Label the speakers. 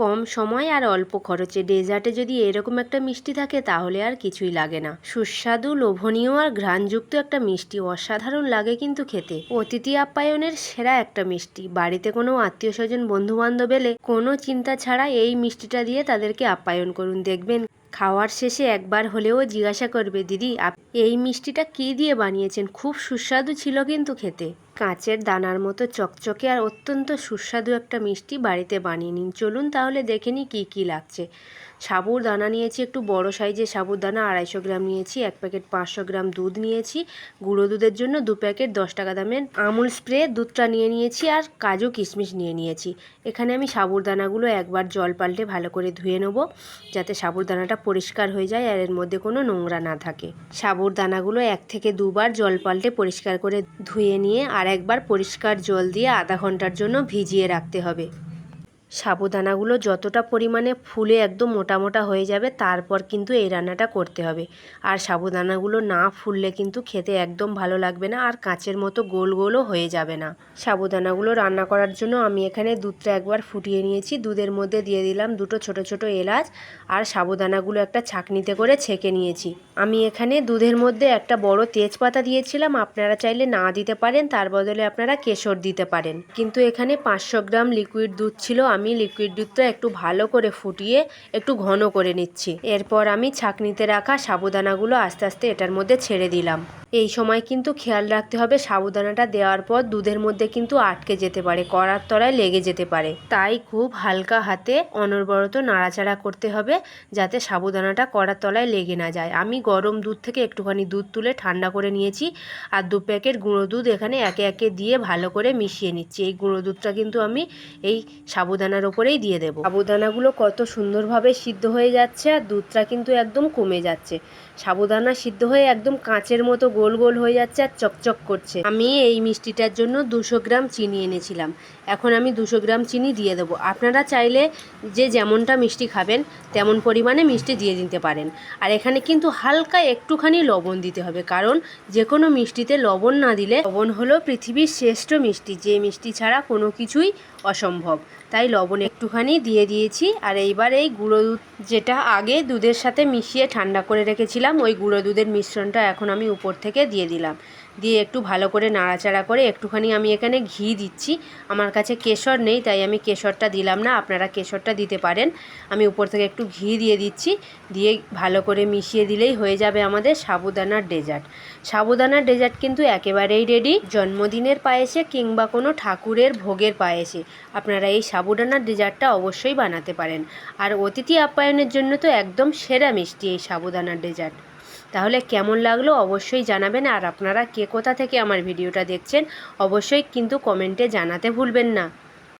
Speaker 1: কম সময় আর অল্প খরচে ডেজার্টে যদি এরকম একটা মিষ্টি থাকে তাহলে আর কিছুই লাগে না। সুস্বাদু, লোভনীয় আর ঘ্রাণযুক্ত একটা মিষ্টি অসাধারণ লাগে কিন্তু খেতে। অতিথি আপ্যায়নের সেরা একটা মিষ্টি। বাড়িতে কোনো আত্মীয় স্বজন বন্ধু বান্ধব এলে কোনো চিন্তা ছাড়া এই মিষ্টিটা দিয়ে তাদেরকে আপ্যায়ন করুন। দেখবেন, খাওয়ার শেষে একবার হলেও জিজ্ঞাসা করবে, দিদি এই মিষ্টিটা কী দিয়ে বানিয়েছেন? খুব সুস্বাদু ছিল কিন্তু খেতে। কাঁচের দানার মতো চকচকে আর অত্যন্ত সুস্বাদু একটা মিষ্টি বাড়িতে বানিয়ে নিন। চলুন তাহলে দেখে নিই কী কী লাগছে। সাবুর দানা নিয়েছি, একটু বড় সাইজের সাবুর দানা, আড়াইশো গ্রাম নিয়েছি, এক প্যাকেট পাঁচশো গ্রাম দুধ নিয়েছি, গুঁড়ো দুধের জন্য দু প্যাকেট দশ টাকা দামের আমুল স্প্রে, দুধটা নিয়ে নিয়েছি আর কাজু কিশমিশ নিয়ে নিয়েছি। এখানে আমি সাবুর দানাগুলো একবার জল পাল্টে ভালো করে ধুয়ে নেব, যাতে সাবুর দানাটা পরিষ্কার হয়ে যায় আর এর মধ্যে কোনো নোংরা না থাকে। সাবুর দানাগুলো এক থেকে দুবার জল পাল্টে পরিষ্কার করে ধুয়ে নিয়ে আর একবার পরিষ্কার জল দিয়ে আধা ঘণ্টার জন্য ভিজিয়ে রাখতে হবে। সাবুদানাগুলো যতটা পরিমাণে ফুলে একদম মোটা মোটা হয়ে যাবে, তারপর কিন্তু এই রান্নাটা করতে হবে। আর সাবুদানাগুলো না ফুললে কিন্তু খেতে একদম ভালো লাগবে না আর কাঁচের মতো গোল গোলও হয়ে যাবে না। সাবুদানাগুলো রান্না করার জন্য আমি এখানে দুধটা একবার ফুটিয়ে নিয়েছি। দুধের মধ্যে দিয়ে দিলাম দুটো ছোট ছোট এলাচ আর সাবুদানাগুলো একটা ছাকনিতে করে ছেঁকে নিয়েছি। আমি এখানে দুধের মধ্যে একটা বড় তেজপাতা দিয়েছিলাম, আপনারা চাইলে না দিতে পারেন, তার বদলে আপনারা কেশর দিতে পারেন। কিন্তু এখানে পাঁচশো গ্রাম লিকুইড দুধ ছিল লিকুইড দুধটা একটু ভালো করে ফুটিয়ে একটু ঘন করে নিচ্ছি। এরপর আমি ছাকনিতে রাখা সাবুদানাগুলো আস্তে আস্তে এটার মধ্যে ছেড়ে দিলাম। এই সময় কিন্তু খেয়াল রাখতে হবে সাবুদানাটা দেওয়ার পর দুধের মধ্যে কিন্তু আটকে যেতে পারে, কড়ার তলায় লেগে যেতে পারে। তাই খুব হালকা হাতে অনবরত নাড়াচাড়া করতে হবে যাতে সাবুদানাটা কড়ার তলায় লেগে না যায়। আমি গরম দুধ থেকে একটুখানি দুধ তুলে ঠান্ডা করে নিয়েছি আর দু প্যাকেট গুঁড়ো দুধ এখানে একে একে দিয়ে ভালো করে মিশিয়ে নিচ্ছি। এই গুঁড়ো দুধটা কিন্তু আমি এই সাবুদানার ওপরেই দিয়ে দেবো। সাবুদানাগুলো কত সুন্দরভাবে সিদ্ধ হয়ে যাচ্ছে আর দুধটা কিন্তু একদম কমে যাচ্ছে। সাবুদানা সিদ্ধ হয়ে একদম কাঁচের মতো গোল গোল হয়ে যাচ্ছে আর চকচক করছে। আমি এই মিষ্টিটার জন্য দুশো গ্রাম চিনি এনেছিলাম। এখন আমি দুশো গ্রাম চিনি দিয়ে দেবো। আপনারা চাইলে যে যেমনটা মিষ্টি খাবেন, তেমন পরিমাণে মিষ্টি দিয়ে দিতে পারেন। আর এখানে কিন্তু হালকা একটুখানি লবণ দিতে হবে। কারণ যে কোনো মিষ্টিতে লবণ না দিলে লবণ হলো পৃথিবীর শ্রেষ্ঠ মিষ্টি। যে মিষ্টি ছাড়া কোনো কিছুই অসম্ভব। তাই লবণ একটুখানি দিয়ে দিয়েছি। আর এইবার এই গুঁড়ো দুধ যেটা আগে দুধের সাথে মিশিয়ে ঠান্ডা করে রেখেছিলাম, ওই গুঁড়ো দুধের মিশ্রণটা এখন আমি উপর থেকে দিয়ে দিলাম। দিয়ে একটু ভালো করে নাড়াচাড়া করে একটুখানি আমি এখানে ঘি দিচ্ছি। আমার কাছে কেশর নেই, তাই আমি কেশরটা দিলাম না। আপনারা কেশরটা দিতে পারেন। আমি উপর থেকে একটু ঘি দিয়ে দিচ্ছি। দিয়ে ভালো করে মিশিয়ে দিলেই হয়ে যাবে আমাদের সাবুদানার ডেজার্ট। সাবুদানার ডেজার্ট কিন্তু একেবারেই রেডি। জন্মদিনের পায়েসে কিংবা কোনো ঠাকুরের ভোগের পায়েসে। আপনারা এই সাবুদানার ডেজার্টটা অবশ্যই বানাতে পারেন। আর অতিথি আপ্যায়নের জন্য তো একদম সেরা মিষ্টি এই সাবুদানার ডেজার্ট। তাহলে কেমন লাগল অবশ্যই জানাবেন, আর আপনারা কে কোথা থেকে আমার ভিডিওটা দেখছেন অবশ্যই কিন্তু কমেন্টে জানাতে ভুলবেন না।